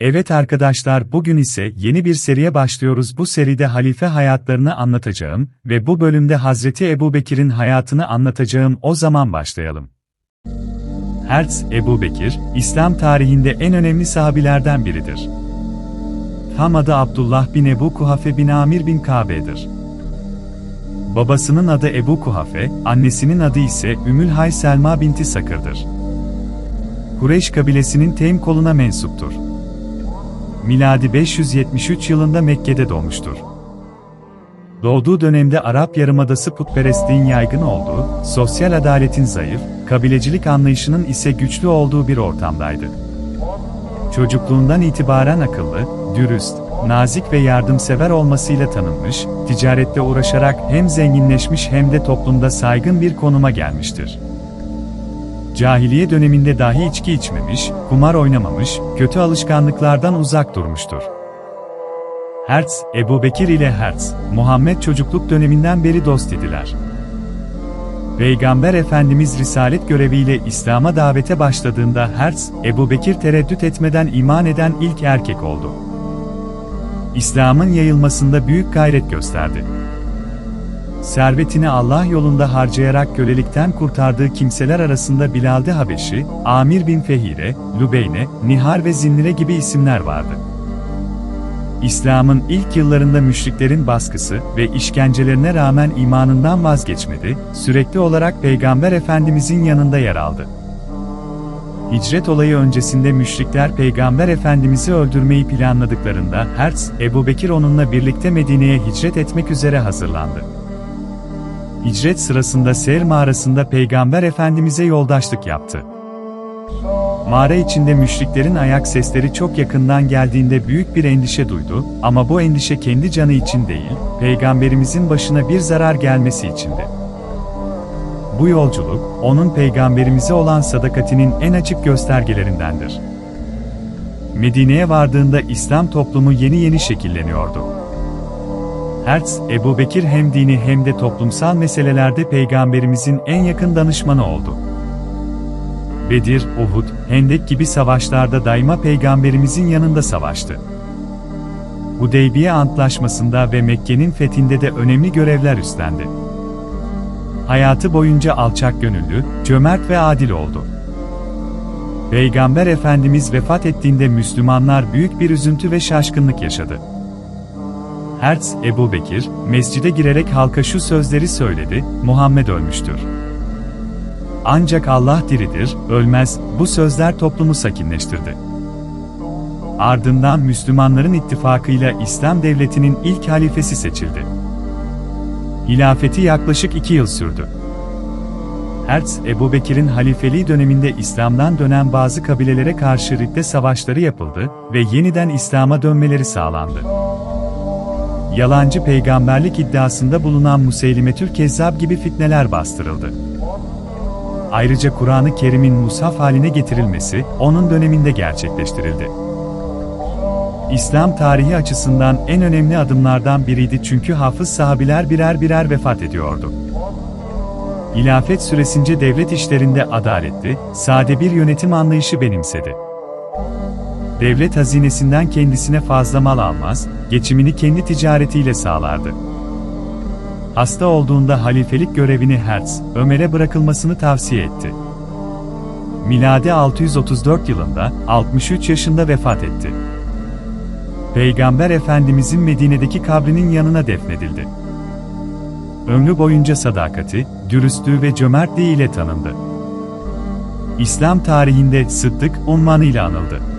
Evet arkadaşlar bugün ise yeni bir seriye başlıyoruz. Bu seride halife hayatlarını anlatacağım ve bu bölümde Hazreti Ebubekir'in hayatını anlatacağım. O zaman başlayalım. Hertz Ebu Bekir, İslam tarihinde en önemli sahabilerden biridir. Tam adı Abdullah bin Ebu Kuhafe bin Amir bin Kabe'dir. Babasının adı Ebu Kuhafe, annesinin adı ise Ümülhay Selma binti Sakır'dır. Kureyş kabilesinin Teym koluna mensuptur. Miladi 573 yılında Mekke'de doğmuştur. Doğduğu dönemde Arap Yarımadası putperestliğin yaygın olduğu, sosyal adaletin zayıf, kabilecilik anlayışının ise güçlü olduğu bir ortamdaydı. Çocukluğundan itibaren akıllı, dürüst, nazik ve yardımsever olmasıyla tanınmış, ticarette uğraşarak hem zenginleşmiş hem de toplumda saygın bir konuma gelmiştir. Cahiliye döneminde dahi içki içmemiş, kumar oynamamış, kötü alışkanlıklardan uzak durmuştur. Hertz, Ebu Bekir ile Hertz, Muhammed çocukluk döneminden beri dost idiler. Peygamber Efendimiz risalet göreviyle İslam'a davete başladığında Hertz, Ebu Bekir tereddüt etmeden iman eden ilk erkek oldu. İslam'ın yayılmasında büyük gayret gösterdi. Servetini Allah yolunda harcayarak kölelikten kurtardığı kimseler arasında Bilal'de Habeşi, Amir bin Fehire, Lübeyne, Nihar ve Zinnire gibi isimler vardı. İslam'ın ilk yıllarında müşriklerin baskısı ve işkencelerine rağmen imanından vazgeçmedi, sürekli olarak Peygamber Efendimizin yanında yer aldı. Hicret olayı öncesinde müşrikler Peygamber Efendimiz'i öldürmeyi planladıklarında Hertz, Ebu Bekir onunla birlikte Medine'ye hicret etmek üzere hazırlandı. Hicret sırasında Ser mağarasında Peygamber Efendimiz'e yoldaşlık yaptı. Mağara içinde müşriklerin ayak sesleri çok yakından geldiğinde büyük bir endişe duydu ama bu endişe kendi canı için değil, Peygamberimizin başına bir zarar gelmesi içindi. Bu yolculuk, onun peygamberimize olan sadakatinin en açık göstergelerindendir. Medine'ye vardığında İslam toplumu yeni yeni şekilleniyordu. Hertz, Ebu Bekir hem dini hem de toplumsal meselelerde peygamberimizin en yakın danışmanı oldu. Bedir, Uhud, Hendek gibi savaşlarda daima peygamberimizin yanında savaştı. Hudeybiye Antlaşması'nda ve Mekke'nin fethinde de önemli görevler üstlendi. Hayatı boyunca alçak gönüllü, cömert ve adil oldu. Peygamber Efendimiz vefat ettiğinde Müslümanlar büyük bir üzüntü ve şaşkınlık yaşadı. Hertz, Ebu Bekir, mescide girerek halka şu sözleri söyledi, Muhammed ölmüştür. Ancak Allah diridir, ölmez, bu sözler toplumu sakinleştirdi. Ardından Müslümanların ittifakıyla İslam devletinin ilk halifesi seçildi. Hilafeti yaklaşık iki yıl sürdü. Hertz, Ebu Bekir'in halifeliği döneminde İslam'dan dönen bazı kabilelere karşı ridde savaşları yapıldı ve yeniden İslam'a dönmeleri sağlandı. Yalancı peygamberlik iddiasında bulunan Museylimetül Kezzab gibi fitneler bastırıldı. Ayrıca Kur'an-ı Kerim'in mushaf haline getirilmesi, onun döneminde gerçekleştirildi. İslam tarihi açısından en önemli adımlardan biriydi çünkü hafız sahabiler birer birer vefat ediyordu. İlafet süresince devlet işlerinde adaletli, sade bir yönetim anlayışı benimsedi. Devlet hazinesinden kendisine fazla mal almaz, geçimini kendi ticaretiyle sağlardı. Hasta olduğunda halifelik görevini Hertz, Ömer'e bırakılmasını tavsiye etti. Miladi 634 yılında, 63 yaşında vefat etti. Peygamber Efendimizin Medine'deki kabrinin yanına defnedildi. Ömrü boyunca sadakati, dürüstlüğü ve cömertliği ile tanındı. İslam tarihinde Sıddık unvanıyla anıldı.